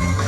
Thank you.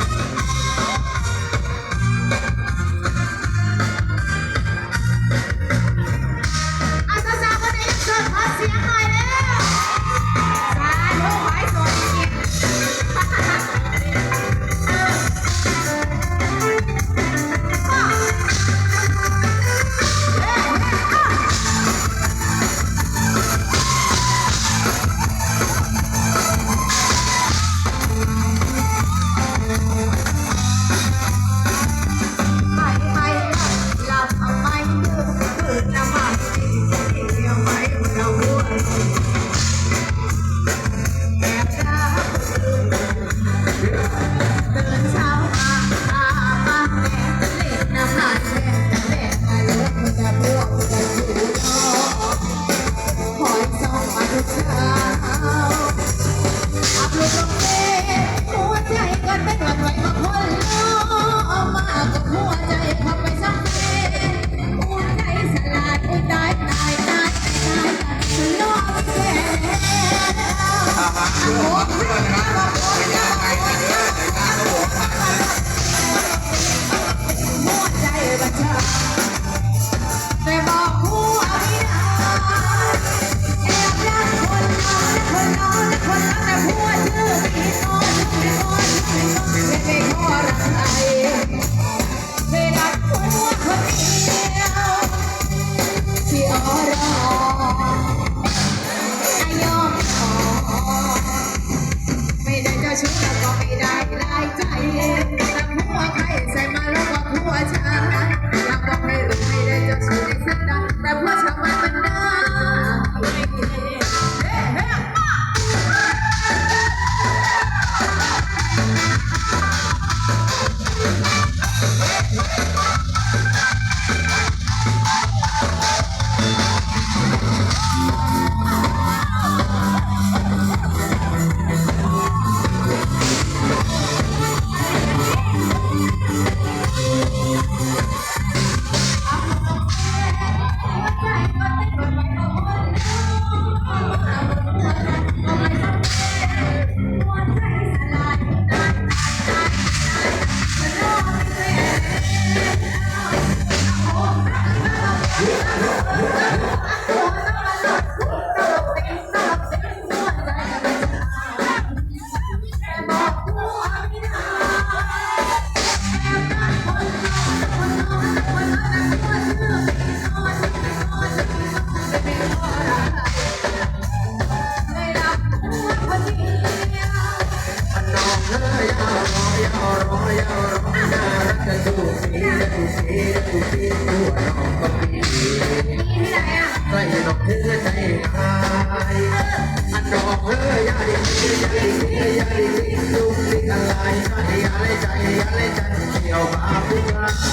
ใจยัาเล่นใจเที่ยวบาปทู้ร้าย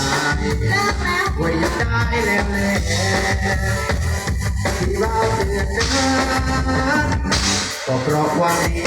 ว่าอยัาได้แล้วเลยที่ว่าเดือดร้อก็เพราะวันนี้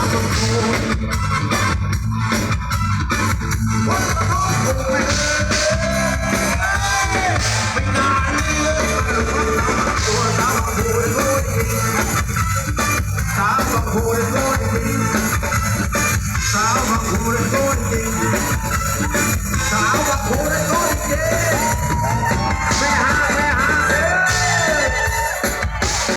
I'm not know.